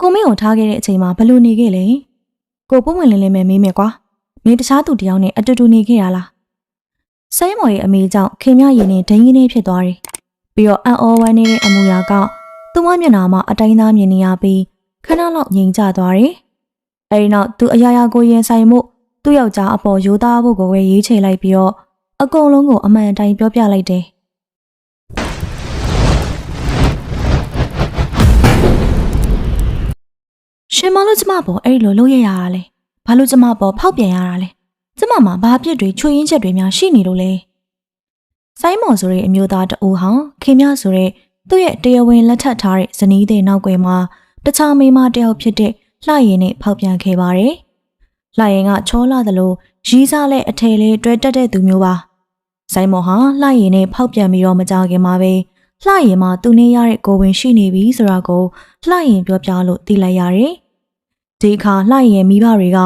ကိုမင်းကိုထားခဲ့တဲ့အချိန်မှာဘလို့နေခဲ့လဲကိုပုံဝင်လင်းလင်းပဲမေးမယ်ကွာမင်းတခြားသူတယောက်နဲ့အတူတူနေခဲ့ရလားဆိုင်းမော်ရဲ့အမေကြောင့်ခင်မရင်နဲ့ဒိန်းကြီးနေဖြစ်သွားတယ်ပြီးတော့အန်အောဝမ်းနေတဲ့အမူအရာကသူ့မမျက်နှာမှာအတိုင်းသားမြင်နေရပြီးခဏလောက်ငြိမ်ကျသွားတယ်အဲဒီနောက်သူအရာရာကိုရင်ဆိုင်မှုသူ့ယောက်ျားအပေါ်ရိုးသားဖို့ကိုပဲရေးချလိုက်ပြီးတော့အကုန်လုံးကိုအမှန်အတိုင်းပြောပြလိုက်တယ် ရှင်မလို့ကျမပေါ်အဲ့လိုလုပ်ရရတာလဲဘာလို့ကျမပေါ်ဖောက်ပြန်ရတာလဲကျမမှာဘာအပြစ်တွေချွေရင်းချက်တွေများရှိနေလို့လဲဆိုင်းမော်ဆိုတဲ့အမျိုးသားတအိုဟောင်းခင်မြဆိုတဲ့သူ့ရဲ့တရားဝင်လက်ထပ်ထားတဲ့ဇနီးတဲ့နောက်ွယ်မှာတခြားမိန်းမတစ်ယောက်ဖြစ်တဲ့လှရင်နဲ့ဖောက်ပြန်ခဲ့ပါတယ်လှရင်ကချောလာသလိုရီးစားလက်အထည်လေးတွဲတက်တဲ့သူမျိုးပါဆိုင်းမော်ဟာလှရင်နဲ့ဖောက်ပြန်ပြီးတော့မကြခင်မှာပဲလှရင်မှာသူနေရတဲ့ကိုဝင်ရှိနေပြီဆိုတာကိုလှရင်ပြောပြလို့သိလိုက်ရတယ် ဒီအခါလှရင်မိဘတွေက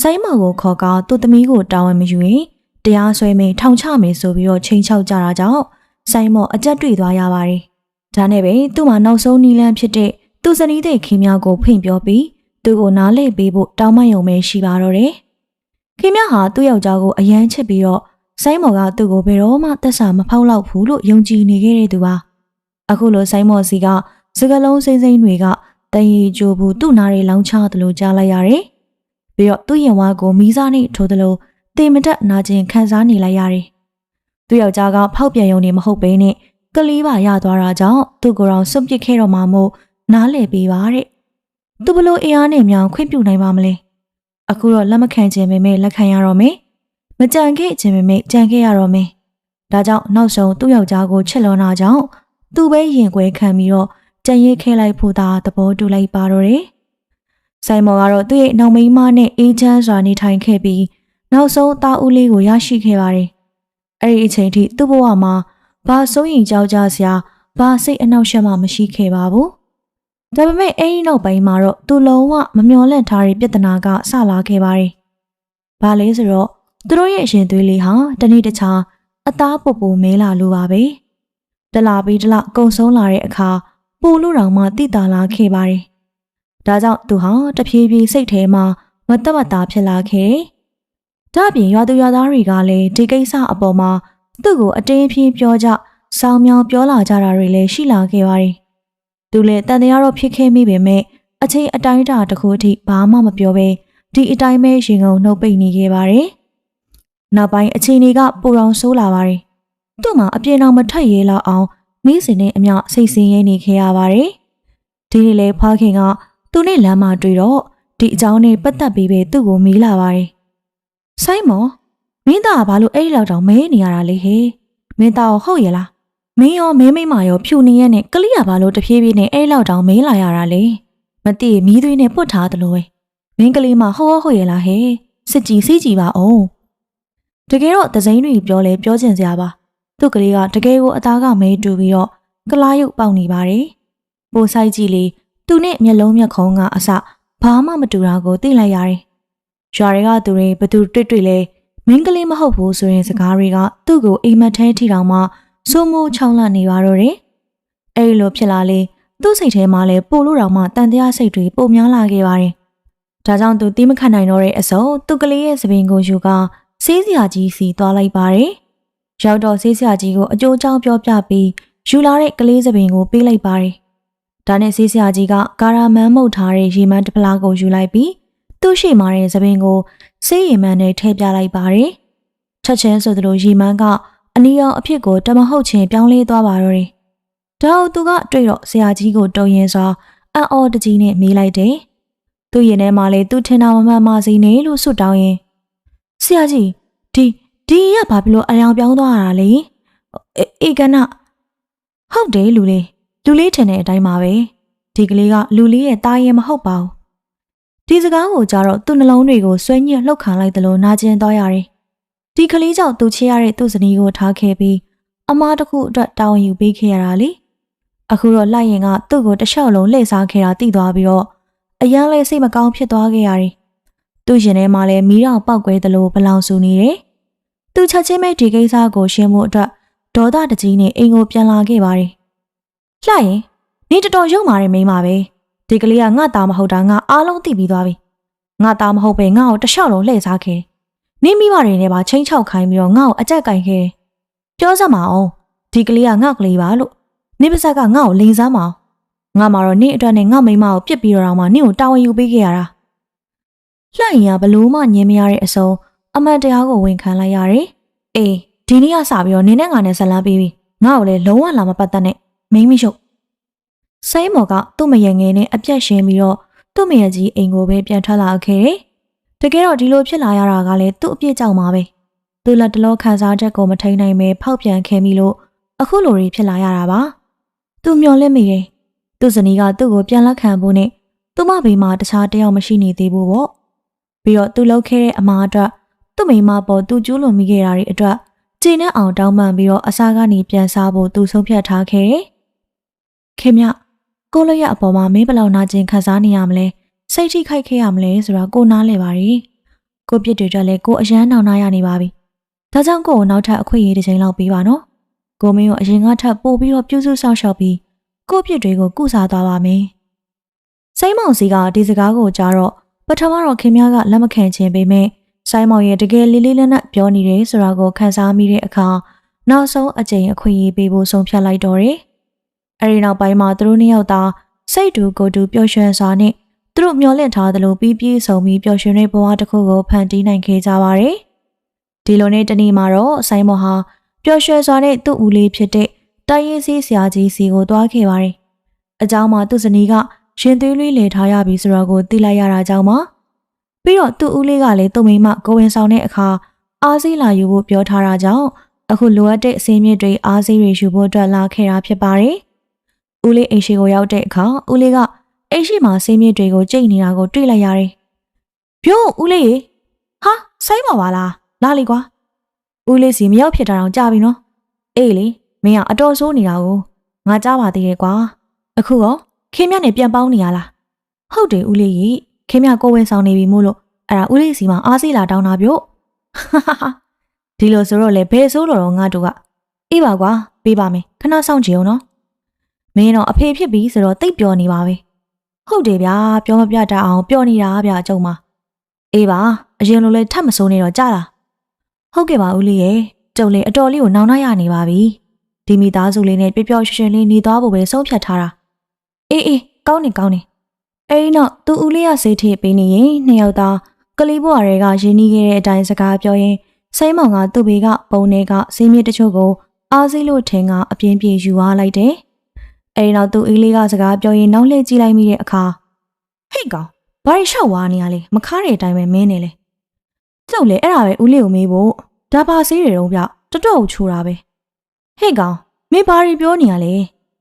ဆိုင်းမော်ကိုခေါ်ကာသူ့သမီးကိုတာဝန်မယူရင်တရားစွဲမင်းထောင်ချမယ်ဆိုပြီးတော့ချိန်ချောက်ကြတာကြောင့်ဆိုင်းမော်အကြက်တွေ့သွားရပါတယ်။ဒါနဲ့ပဲသူ့မှာနောက်ဆုံးနီလန်းဖြစ်တဲ့သူ့ဇနီးတဲ့ခင်မကိုဖွင့်ပြောပြီးသူ့ကိုနားလေပေးဖို့တောင်းပန်ရုံပဲရှိပါတော့တယ်။ခင်မဟာသူ့ယောက်ျားကိုအယမ်းချစ်ပြီးတော့ဆိုင်းမော်ကသူ့ကိုဘယ်တော့မှသက်စာမဖောက်လောက်ဘူးလို့ယုံကြည်နေခဲ့တဲ့သူပါ။အခုလိုဆိုင်းမော်စီကစကလုံးစိမ့်စိမ့်တွေက တန်ရီကြိုဘူးသူ့နားတွေလောင်းချသလိုကြားလိုက်ရတယ်။ပြီးတော့သူ့ရင်ဝါကိုမီးစားနဲ့ထိုးသလိုတင်မတက်နာကျင်ခံစားနေလိုက်ရတယ်။သူ့ယောက်ျားကဖောက်ပြန်ရုံနဲ့မဟုတ်ဘဲနဲ့ကလေးပါရသွားတာကြောင့်သူ့ကိုယ်တော်စွန့်ပစ်ခဲ့တော့မှမို့နားလည်ပေးပါတဲ့။သူဘလို့အင်အားနဲ့မြောင်ခွင့်ပြုနိုင်ပါမလဲ။အခုတော့လက်မခံခြင်းပဲမဲ့လက်ခံရတော့မယ်။မကြံခဲ့ခြင်းပဲမဲ့ကြံခဲ့ရတော့မယ်။ဒါကြောင့်နောက်ဆုံးသူ့ယောက်ျားကိုချစ်လွန်တာကြောင့်သူပဲရင်ခွဲခံပြီးတော့ ကြံရိတ်ခဲလိုက်ဖို့သာသဘောတူလိုက်ပါတော့တယ်။ဆိုင်မော်ကတော့သူ့ရဲ့နောက်မိန်းမနဲ့အေးချမ်းစွာနေထိုင်ခဲ့ပြီးနောက်ဆုံးသားဦးလေးကိုရရှိခဲ့ပါတယ်။အဲ့ဒီအချိန်ထိသူ့ဘဝမှာဘာစိုးရင်ကြောက်ကြစရာဘာစိတ်အနှောက်အယှက်မှမရှိခဲ့ပါဘူး။ဒါပေမဲ့အဲ့ဒီနောက်ပိုင်းမှာတော့သူလုံးဝမမျော်လင့်ထားတဲ့ပြဿနာကဆလာခဲ့ပါတယ်။ဘာလဲဆိုတော့သူတို့ရဲ့အရှင်သွေးလေးဟာတနေ့တခြားအသားပုပ်ပူမဲလာလို့ပါပဲ။တလာပြီးတလကုံဆုံးလာတဲ့အခါ ပူလို့တောင်မှတိတာလာခဲ့ပါတယ်။ဒါကြောင့်သူဟာတဖြည်းဖြည်းစိတ်ထဲမှာမတက်မတာဖြစ်လာခဲ့တယ်။ဒါ့အပြင်ရွာသူရွာသားတွေကလည်းဒီကိစ္စအပေါ်မှာသူ့ကိုအတင်းဖြင်းပြောကြစောင်းမြောင်းပြောလာကြတာတွေလည်းရှိလာခဲ့ပါတယ်။သူလည်းတန်တရားတော့ဖြစ်ခဲ့မိပေမဲ့အချိန်အတိုင်းအတာတစ်ခုအထိဘာမှမပြောဘဲဒီအတိုင်းပဲရင်ကုန်နှုတ်ပိတ်နေခဲ့ပါတယ်။နောက်ပိုင်းအချိန်တွေကပူအောင်ဆိုးလာပါတယ်။သူ့မှာအပြေအောင်မထက်ရဲလောက်အောင် မိစင်နဲ့အမျှစိတ်ဆင်းရဲနေခဲ့ရပါတယ်။ဒီနေ့လေဖွားခင်ကသူနဲ့လမ်းမှာတွေ့တော့ဒီအကြောင်းနဲ့ပတ်သက်ပြီးပဲသူ့ကိုမေးလာပါတယ်။ဆိုင်းမော်မင်းသားကဘာလို့အဲ့ဒီလောက်တောင်မဲနေရတာလဲဟဲ့။မင်းသားဟုတ်ရဲ့လား။မင်းရောမဲမိမရောဖြူနေရက်နဲ့ကလေးကဘာလို့တဖြည်းဖြည်းနဲ့အဲ့ဒီလောက်တောင်မဲလာရတာလဲ။မသိမီးသွေးနဲ့ပုတ်ထားသလိုပဲ။မင်းကလေးမဟုတ်ဟုတ်ရဲ့လားဟဲ့။စစ်ကြည်စီးကြည်ပါအောင်။တကယ်တော့သစိမ်းတွေပြောလဲပြောချင်စရာပါ။ သူ့ကလေးကတကယ်ကိုအသားကမဲတူပြီးတော့ကလားရုပ်ပေါက်နေပါတယ်။ပိုဆိုင်ကြည့်လေသူနဲ့မျက်လုံးမျက်ခုံးကအစဘာမှမတူတာကိုသိလိုက်ရတယ်။ရွာတွေကသူတွေဘသူတွေ့တွေ့လဲမင်းကလေးမဟုတ်ဘူးဆိုရင်စကားတွေကသူ့ကိုအိမ်မက်ထဲထိတောင်မှစိုးမိုးချောင်းလန့်နေပါတော့တယ်။အဲဒီလိုဖြစ်လာလေသူ့စိတ်ထဲမှာလည်းပို့လို့တောင်မှတန်တရားစိတ်တွေပုံများလာခဲ့ပါတယ်။ဒါကြောင့်သူတိမခံနိုင်တော့တဲ့အစုံသူ့ကလေးရဲ့သပင်ကိုယူကဆေးစရာကြီးစီသွားလိုက်ပါတယ်။ ရောက်တော့ဆေးစရာကြီးကိုအကျိုးအကြောင်းပြောပြပြီးယူလာတဲ့ကလေးသပင်ကိုပေးလိုက်ပါတယ်။ဒါနဲ့ဆေးစရာကြီးကကာရာမန်မှုတ်ထားတဲ့ရေမန်းတစ်ဖလားကိုယူလိုက်ပြီးသူ့ရှိမာတဲ့သပင်ကိုဆေးရည်မှန်နဲ့ထည့်ပြလိုက်ပါတယ်။ချက်ချင်းဆိုသလိုရီမန်းကအနီရောင်အဖြစ်ကိုတမဟုတ်ချင်းပြောင်းလဲသွားပါတော့တယ်။ဒါအောင်သူကတွေ့တော့ဆရာကြီးကိုတုံရင်စွာအံ့ဩတကြီးနဲ့မေးလိုက်တယ်။သူ့ရင်ထဲမှာလေသူထင်တာမမှန်ပါစေနဲ့လို့ဆွတ်တောင်းရင်ဆရာကြီးဒီ ဒီရဘာဖြစ်လို့အယောင်ပြောင်းသွားတာလဲ။အေကနဟုတ်တယ်လူလေးလူလေးထင်တဲ့အတိုင်းပါပဲ။ဒီကလေးကလူလေးရဲ့တာရင်မဟုတ်ပါဘူး။ဒီစကားကိုကြားတော့သူ့နှလုံးတွေကိုဆွဲညှက်လှုပ်ခါလိုက်သလိုနာကျင်သွားရတယ်။ဒီကလေးကြောင့်သူချေရတဲ့သူ့ဇနီးကိုထားခဲ့ပြီးအမားတစ်ခုအတွက်တာဝန်ယူပေးခဲ့ရတာလေ။အခုတော့လိုက်ရင်ကသူ့ကိုတလျှောက်လုံးလှည့်စားခဲ့တာသိသွားပြီးတော့အရန်လဲစိတ်မကောင်းဖြစ်သွားခဲ့ရတယ်။သူ့ရင်ထဲမှာလည်းမီးတောင်ပောက်ကွဲသလိုဘလောင်ဆူနေတယ်။ သူချက်ချင်းပဲဒီကိစ္စကိုရှင်းဖို့အတွက်ဒေါသတကြီးနဲ့အိမ်ကိုပြန်လာခဲ့ပါတယ်။လှရင်နေတော်တော်ရုံမာတဲ့မိန်းမပဲဒီကလေးကငါသားမဟုတ်တာငါအားလုံးသိပြီးသွားပြီငါသားမဟုတ်ပဲငါ့ကိုတစ်လျှောက်လုံးလှည့်စားခဲ့နင်းမိမတွေနဲ့ပါချင်းချောက်ခိုင်းပြီးတော့ငါ့ကိုအကြက်ကင်ခဲ့ပြောစမ်းမအောင်ဒီကလေးကငါကလေးပါလို့နင်းပါဇက်ကငါ့ကိုလိန်စားမအောင်ငါမှတော့နင့်အတွက်နဲ့ငါမိမကိုပြစ်ပြီးတော့မှနင့်ကိုတာဝန်ယူပေးခဲ့ရတာလှန့်ရင်ကဘလို့မှညင်မရတဲ့အစုံ အမှန်တရားကိုဝန်ခံလိုက်ရတယ်အေးဒီနေ့ကစပြီးတော့နင်းနဲ့ငါနဲ့ဇလန်းပေးပြီးငါ့ကိုလည်းလုံးဝလာမပတ်သက်နဲ့မိမ့်မရှုပ်စိမ်းမော်ကသူ့မယငယ်နဲ့အပြက်ရှင်းပြီးတော့သူ့မယကြီးအိမ်ကိုပဲပြန်ထွက်လာခဲ့တယ်တကယ်တော့ဒီလိုဖြစ်လာရတာကလည်းသူ့အပြစ်ကြောင့်ပါပဲသူလက်တလောခံစားချက်ကိုမထိန်နိုင်ပဲဖောက်ပြန်ခဲ့မိလို့အခုလိုတွေဖြစ်လာရတာပါသူမျောလင့်မိတယ်သူ့ဇနီးကသူ့ကိုပြန်လက်ခံဖို့နဲ့သူ့မဘေးမှာတခြားတယောက်မရှိနေသေးဘူးပေါ့ပြီးတော့သူလုပ်ခဲ့တဲ့အမှားအတွက် သူ့မိမပေါ်သူကျူးလွန်မိခဲ့တာတွေအတွက်ကျင်းနဲ့အောင်တောင်းပန်ပြီးတော့အစားကနေပြန်စားဖို့သူဆုံးဖြတ်ထားခဲ့တယ်ခင်ဗျကိုလရအပေါ်မှာမင်းဘယ်လောက်နာကျင်ခံစားနေရမလဲစိတ်ထိခိုက်ခဲ့ရမလဲဆိုတာကိုနားလဲပါရီကိုပြစ်တွေအတွက်လည်းကိုအရန်နောင်နာရနေပါပြီဒါကြောင့်ကိုကိုနောက်ထပ်အခွင့်အရေးတစ်ချိန်လောက်ပေးပါနော်ကိုမင်းကိုအရင်ကထပ်ပို့ပြီးတော့ပြုစုဆောင်ရှောက်ပြီးကိုပြစ်တွေကိုကုစားသွားပါမယ်စိမ့်မောင်စီကဒီစကားကိုကြားတော့ပထမတော့ခင်ဗျားကလက်မခံခြင်းပေမဲ့ ဆိုင်မောင်ရဲ့တကယ်လေးလေးနက်နက်ပြောနေတယ်ဆိုတာကိုခန်းစားမိတဲ့အခါနောက်ဆုံးအကြိမ်အခွင့်အရေးပေးဖို့ဆုံးဖြတ်လိုက်တော့တယ်အဲဒီနောက်ပိုင်းမှာသူတို့နှစ်ယောက်သာစိတ်တူကိုယ်တူပျော်ရွှင်စွာနဲ့သူတို့မျှော်လင့်ထားသလိုပြီးပြည့်စုံပြီးပျော်ရွှင်တဲ့ဘဝတစ်ခုကိုဖန်တီးနိုင်ခဲ့ကြပါတယ်။ဒီလိုနဲ့တနေ့မှာတော့ဆိုင်မော်ဟာပျော်ရွှင်စွာနဲ့သူ့ဦးလေးဖြစ်တဲ့တိုင်းရင်းစည်းဆရာကြီးစီကိုသွားခဲ့ပါတယ်။အเจ้าမှာသူ့ဇနီးကရှင်သွေးလေးလေထားရပြီဆိုတော့ကိုသိလိုက်ရတာကြောင့်ပါ။ ပြီးတော့သူ့ဦးလေးကလည်းသူ့မိမကိုဝင်ဆောင်တဲ့အခါအားစီးလာယူဖို့ပြောထားတာကြောင့်အခုလိုအပ်တဲ့အစင်းမြစ်တွေအားစီးတွေယူဖို့အတွက်လာခဲ့တာဖြစ်ပါတယ်။ဦးလေးအိမ်ရှိကိုရောက်တဲ့အခါဦးလေးကအိမ်ရှိမှာဆေးမြစ်တွေကိုကြိတ်နေတာကိုတွေ့လိုက်ရတယ်။ပြို့ဦးလေးရေဟာဆိုင်ပါပါလားလာလေကွာ။ဦးလေးစီမရောက်ဖြစ်တာတော့ကြာပြီနော်။အေးလေမင်းကအတော်ဆိုးနေတာကိုငါကြားပါသေးတယ်ကွာ။အခုရောခင်မြနဲ့ပြန်ပေါင်းနေရလား။ဟုတ်တယ်ဦးလေးရေ ခင်မြကိုဝင်ဆောင်နေပြီမို့လို့အဲ့ဒါဦးလေးစီမှာအားစီးလာတောင်းတာပြို့။ဒီလိုဆိုတော့လေဘယ်ဆိုးလို့တော့ငါတို့ကအေးပါကွာပေးပါမယ်ခဏစောင့်ကြည့်အောင်နော်။မင်းတော့အဖေဖြစ်ပြီဆိုတော့တိတ်ပျော်နေပါပဲ။ဟုတ်တယ်ဗျာပြောမပြတတ်အောင်ပျော်နေတာဗျာအကျုံမ။အေးပါအရင်လိုလဲထပ်မစိုးနေတော့ကြလား။ဟုတ်ကဲ့ပါဦးလေးရဲ့ကျုံလေးအတော်လေးကိုနောင်နှရနေပါပြီ။ဒီမိသားစုလေးနဲ့ပျော်ပျော်ရွှင်ရွှင်လေးနေသွားဖို့ပဲဆုံးဖြတ်ထားတာ။အေးအေးကောင်းနေကောင်းနေ။ အဲဒီနောက်သူဦးလေးရစေးထည့်ပေးနေရင်နှစ်ယောက်သားကလေးဘွားတွေကရင်းနှီးခဲ့တဲ့အတိုင်းစကားပြောရင်စိမ့်မောင်ကသူ့ဘေကပုံတွေကစေးမြစ်တချို့ကိုအားစိလို့ထင်ကအပြင်းပြေယူသွားလိုက်တယ်။အဲဒီနောက်သူအေးလေးကစကားပြောရင်နောက်လှည့်ကြည့်လိုက်မိတဲ့အခါဟိတ်ကောင်ဘာရီရှောက်ဝါနေရလဲမခါးတဲ့အတိုင်းပဲမင်းနေလေကျုပ်လေအဲ့ဒါပဲဦးလေးကိုမေးဖို့ဒါပါဆေးတွေတော့ဗျတတော့ချိုးတာပဲဟိတ်ကောင်မင်းဘာရီပြောနေရလဲ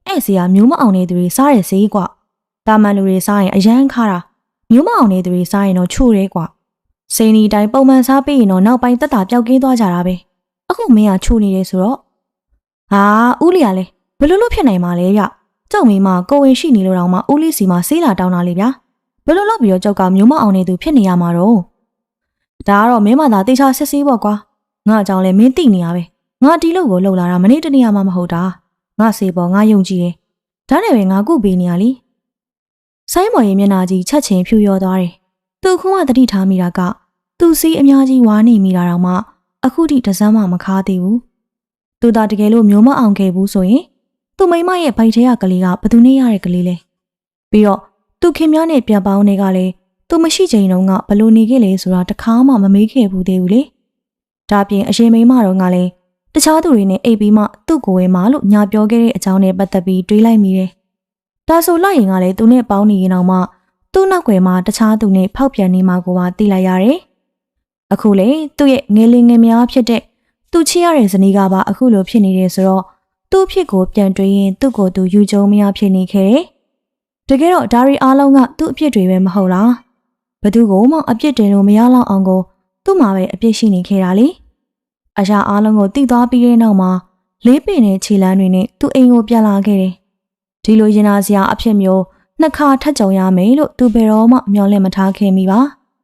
အဲ့စီကမျိုးမအောင်နေသူတွေစားရစေးကွာ တာမန်လူတွေစားရင်အရန်ခါတာမျိုးမအောင်နေသူတွေစားရင်တော့ချိုးတယ်ကွာစိန်ဒီတိုင်းပုံမှန်စားပြီးရင်တော့နောက်ပိုင်းတက်တာပျောက်ကင်းသွားကြတာပဲအခုမင်းကချိုးနေတယ်ဆိုတော့ဟာဦးလေးကလည်းဘယ်လိုလုပ်ဖြစ်နိုင်မှာလဲဗျကျုပ်မိမကိုဝင်ရှိနေလို့တော့မှဦးလေးစီမှာဆေးလာတောင်းတာလေဗျာဘယ်လိုလုပ်ပြီးတော့ကျုပ်ကမျိုးမအောင်နေသူဖြစ်နေရမှာတော့ဒါကတော့မင်းမသာတေချာဆက်ဆေးပေါ့ကွာငါအကြောင်းလဲမင်းသိနေရပဲငါဒီလို့ကိုလှုပ်လာတာမနေ့တနေ့မှမဟုတ်တာငါစေပေါ်ငါယုံကြည်တယ်ဒါနဲ့ပဲငါကုပေးနေရလी ဆိုင်းမော်ရဲ့မျက်နှာကြီးချက်ချင်းဖြူရောသွားတယ်သူခုမှတတိထားမိတာကသူစီးအများကြီးဝါနေမိတာတော့မှအခုထိတစမ်းမှမခါသေးဘူးသူသာတကယ်လို့မျိုးမအောင်ခဲ့ဘူးဆိုရင်သူ့မိမရဲ့ဗိုက်ထဲကကလေးကဘသူနဲ့ရတဲ့ကလေးလဲပြီးတော့သူခင်များနဲ့ပြန်ပေါင်းတွေကလည်းသူမရှိချိန်တုန်းကဘလို့နေခဲ့လဲဆိုတာတခါမှမမေးခဲ့ဘူးသေးဘူးလေဒါပြင်အရင်မိမတော်ကလည်းတခြားသူတွေနဲ့အိပ်ပြီးမှသူ့ကိုယ်ဝဲမလို့ညာပြောခဲ့တဲ့အကြောင်းနဲ့ပတ်သက်ပြီးတွေးလိုက်မိတယ် ဒါဆိုလိုက်ရင်ကလည်းသူနဲ့ပေါင်းနေရင်တော့မှသူ့နောက်ွယ်မှာတခြားသူနဲ့ဖောက်ပြန်နေမှာကိုပါသိလိုက်ရတယ်အခုလေသူ့ရဲ့ငယ်လေးငယ်များဖြစ်တဲ့သူချစ်ရတဲ့ဇနီးကပါအခုလိုဖြစ်နေတယ်ဆိုတော့သူ့ဖြစ်ကိုပြန်တွေးရင်သူ့ကိုယ်သူယူကြုံမရဖြစ်နေခဲ့တယ်။တကယ်တော့ဒါရီအားလုံးကသူ့အဖြစ်တွေပဲမဟုတ်လား။ဘသူကမှအပြစ်တင်လို့မရလောက်အောင်ကိုသူ့မှာပဲအပြစ်ရှိနေခဲ့တာလေ။အရာအားလုံးကိုတိသွားပြီးတဲ့နောက်မှာလေးပင်နဲ့ခြေလမ်းတွေနဲ့သူ့အိမ်ကိုပြန်လာခဲ့တယ်။ ဒီလိုရင်နာစရာအဖြစ်မျိုးနှစ်ခါထပ်ကြုံရမယ်လို့သူဘယ်တော့မှမျှော်လင့်မထားခဲ့မိပါ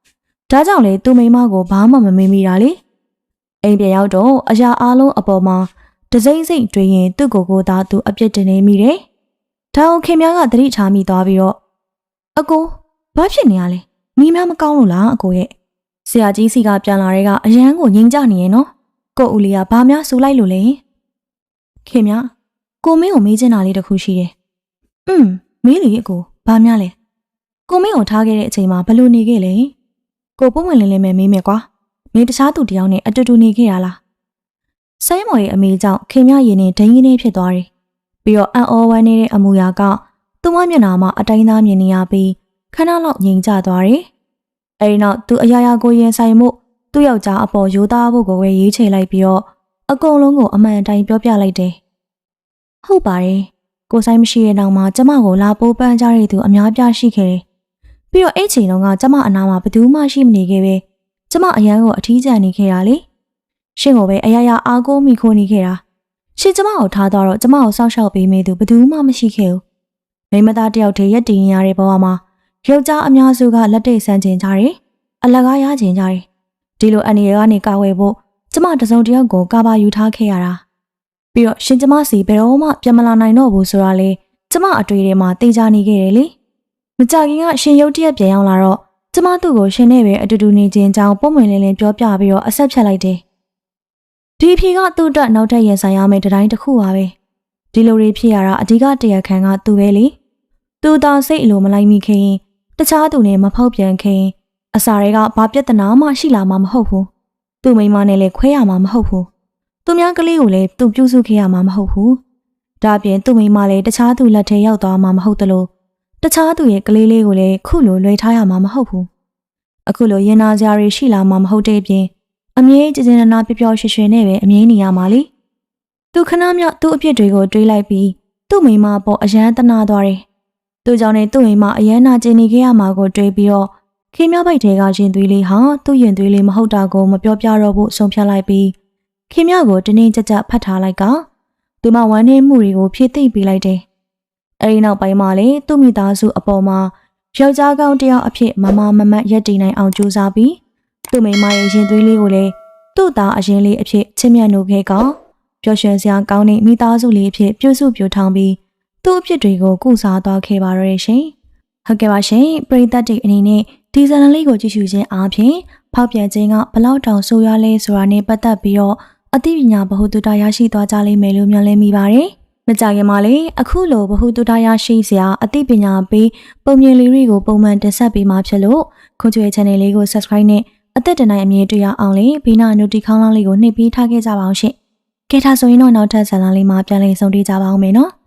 ။ဒါကြောင့်လေသူ့မိမကိုဘာမှမမေးမိတာလေ။အိမ်ပြန်ရောက်တော့အရာအားလုံးအပေါ်မှာတစိမ့်စိမ့်တွေးရင်သူ့ကိုယ်ကိုသာသူအပြစ်တင်နေမိတယ်။ဒါအောင်ခင်များကသတိထားမိသွားပြီးတော့အကိုဘာဖြစ်နေရလဲမိမမကောင်းလို့လားအကိုရဲ့ဆရာကြီးစီကပြန်လာတဲ့ကအရန်ကိုငိမ့်ကြနေရဲ့နော်ကိုဦးလေးကဘာများစူလိုက်လို့လဲခင်ဗျကိုမင်းကိုမေးချင်တာလေးတစ်ခုရှိတယ် อืมမေးလေအကိုဘာများလဲကိုမင်းကိုထားခဲ့တဲ့အချိန်မှာဘယ်လိုနေခဲ့လဲကိုပုံဝင်လင်းလင်းပဲမေးမယ်ကွာမင်းတခြားသူတယောက်နဲ့အတူတူနေခဲ့ရလားဆိုင်းမော်ရဲ့အမေကြောင့်ခင်ဗျရင်နဲ့ဒိန်းကြီးနေဖြစ်သွားတယ်ပြီးတော့အန်အောဝမ်းနေတဲ့အမူအရာကသူ့မမျက်နှာမှာအတိုင်းသားမြင်နေရပြီးခဏလောက်ငြိမ်ကျသွားတယ်။အဲဒီနောက်သူအရာရာကိုရင်ဆိုင်မှုသူ့ယောက်ျားအပေါ်ရိုးသားဖို့ကိုပဲရေးချေလိုက်ပြီးတော့အကုန်လုံးကိုအမှန်အတိုင်းပြောပြလိုက်တယ်။ဟုတ်ပါတယ်။ ကိုဆိုင်မရှိတဲ့နောက်မှာကျမကိုလာပိုးပန်းကြတဲ့သူအများပြားရှိခဲ့တယ်။ပြီးတော့အဲ့ချိန်တုန်းကကျမအနာမှာဘယ်သူမှရှိမနေခဲ့ပဲ။ကျမအရန်ကိုအထီးကျန်နေခဲ့တာလေ။ရှင်ကိုပဲအရာရာအားကိုးမိခိုးနေခဲ့တာ။ရှင်ကျမကိုထားတော့ကျမကိုစောက်ရှောက်ပေးမိသူဘယ်သူမှမရှိခဲ့ဘူး။မိမသားတယောက်တည်းရက်တည်ရတဲ့ဘဝမှာယောက်ျားအများစုကလက်တိတ်ဆန်းကျင်ကြတယ်။အလကားရကျင်ကြတယ်။ဒီလိုအနေရကနေကာဝယ်ဖို့ကျမတစုံတယောက်ကိုကာပါယူထားခဲ့ရတာ။ ပြီးတော့ရှင်ကျမစီဘယ်တော့မှပြန်မလာနိုင်တော့ဘူးဆိုတာလေကျမအတွေ့ထဲမှာသိကြနေခဲ့တယ်လေ။မကြခင်ကရှင်ရုတ်တရက်ပြန်ရောက်လာတော့ကျမသူ့ကိုရှင်နဲ့ပဲအတူတူနေခြင်းကြောင့်ပုံမှန်လင်းလင်းပြောပြပြီးတော့အဆက်ဖြတ်လိုက်တယ်။ဒီအဖြေကသူ့အတွက်နောက်ထပ်ရင်ဆိုင်ရမယ့်တိုင်းတစ်ခုပါပဲ။ဒီလိုတွေဖြစ်ရတာအဓိကတရားခံကသူပဲလေ။သူသာစိတ်အလိုမလိုက်မိခင် တခြားသူနဲ့မဖောက်ပြန်ခင် အစာတွေကဘာပြဿနာမှရှိလာမှာမဟုတ်ဘူးသူ့မိန်းမနဲ့လည်းခွဲရမှာမဟုတ်ဘူး သူများကလေးကိုလည်းသူပြုစုခဲ့ရမှာမဟုတ်ဘူးဒါအပြင်သူ့မိန်းမလည်းတခြားသူလက်ထဲရောက်သွားမှာမဟုတ်တလို့တခြားသူရဲ့ကလေးလေးကိုလည်းခုလိုလွှဲထားရမှာမဟုတ်ဘူးအခုလိုရင်နာစရာတွေရှိလာမှာမဟုတ်တဲ့အပြင်အမြဲကြည်စင်နာပျော်ပျော်ရွှင်ရွှင်နဲ့ပဲအမြဲနေရမှာလေသူခဏမြောက်သူ့အပြစ်တွေကိုတွေးလိုက်ပြီးသူ့မိန်းမပေါ်အယမ်းတနာသွားတယ်သူကြောင့်နဲ့သူ့အိမ်မှာအရန်နာကျင်နေခဲ့ရမှာကိုတွေးပြီးတော့ခင်မြပိုက်တဲကရင်သွေးလေးဟာသူ့ရင်သွေးလေးမဟုတ်တာကိုမပြောပြတော့ဘူးဆုံးဖြတ်လိုက်ပြီး ခင်မြကိုတင်းတင်းကြပ်ကြပ်ဖတ်ထားလိုက်ကသူမဝမ်းနေမှုတွေကိုဖြည့်သိမ့်ပေးလိုက်တယ်။အဲဒီနောက်ပိုင်းမှာလေသူ့မိသားစုအပေါ်မှာယောက်ျားကောင်းတစ်ယောက်အဖြစ်မမမမတ်ရက်တည်နိုင်အောင်ကြိုးစားပြီးသူ့မိန်းမရဲ့ရင်သွေးလေးကိုလည်းသူ့သားအရင်လေးအဖြစ်ချစ်မြတ်နိုခဲ့ကပျော်ရွှင်စရာကောင်းတဲ့မိသားစုလေးအဖြစ်ပြုစုပြောထောင်ပြီးသူ့အဖြစ်တွေကိုကုစားသွားခဲ့ပါရရှင်။ဟုတ်ကဲ့ပါရှင်ပရိသတ်တွေအနေနဲ့ဒီဇာတ်လေးကိုကြည့်ရှုခြင်းအားဖြင့်ဖောက်ပြန်ခြင်းကဘလောက်တောင်ဆိုးရွားလဲဆိုတာနဲ့ပတ်သက်ပြီးတော့ အသိပညာဗဟုသုတရရှိသွားကြလိမ့်မယ်လို့မျှော်လင့်မိပါတယ်။မကြခင်မှာလေအခုလိုဗဟုသုတရရှိစရာအသိပညာပေးပုံမြင်လေးတွေကိုပုံမှန်တင်ဆက်ပေးမှာဖြစ်လို့ခွန်ကျွေ channel လေးကို subscribe နဲ့အသက်တနိုင်အမြင်တွေ့ရအောင်လေဘေးနာ notification လောင်းလေးကိုနှိပ်ပေးထားခဲ့ကြပါအောင်ရှင်။ကဲထားဆိုရင်တော့နောက်ထပ်ဇာတ်လမ်းလေးမှာပြန်လည်ဆုံတွေ့ကြပါအောင်မယ်နော်။